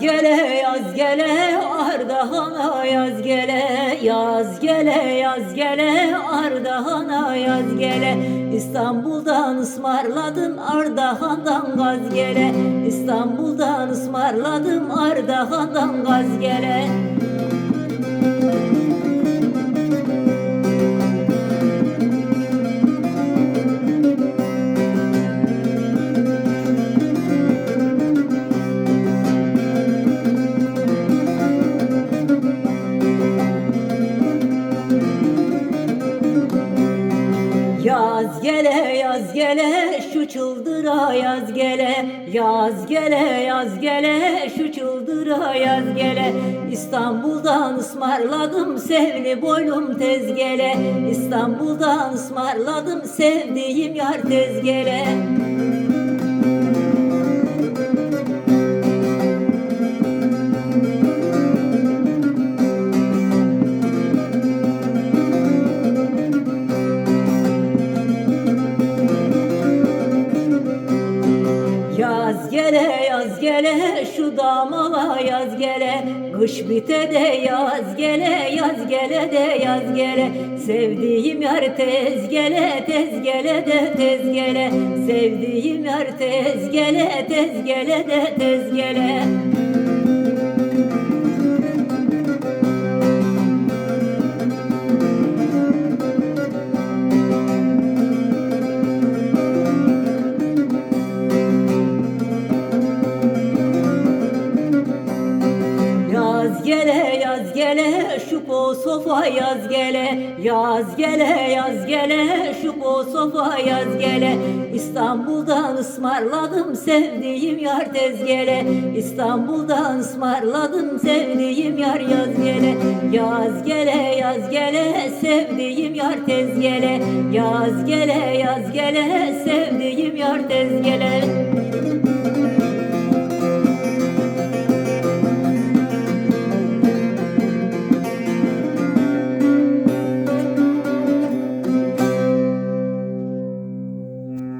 gele yaz gele Ardahan'a yaz gele. Yaz gele yaz gele Ardahan'a yaz gele. İstanbul'dan ısmarladım Ardahan'dan gaz gele. İstanbul'dan ısmarladım Ardahan'dan gaz gele Yaz gele yaz gele şu çıldıra yaz gele. Yaz gele yaz gele şu çıldıra yaz gele. İstanbul'dan ısmarladım sevli boylum tez gele. İstanbul'dan ısmarladım sevdiğim yar tez gele şu damala yaz gele. Kış bite de yaz gele yaz gele de yaz gele. Sevdiğim yar tez gele tez gele de tez gele. Sevdiğim yar tez gele tez gele de tez gele gele yaz gele şu posofa yaz gele. Yaz gele yaz gele şu posofa yaz gele. İstanbul'dan ısmarladım sevdiğim yar tez gele. İstanbul'dan ısmarladım sevdiğim yar yaz gele. Yaz gele yaz gele sevdiğim yar tez gele. Yaz gele yaz gele sevdiğim yar tez gele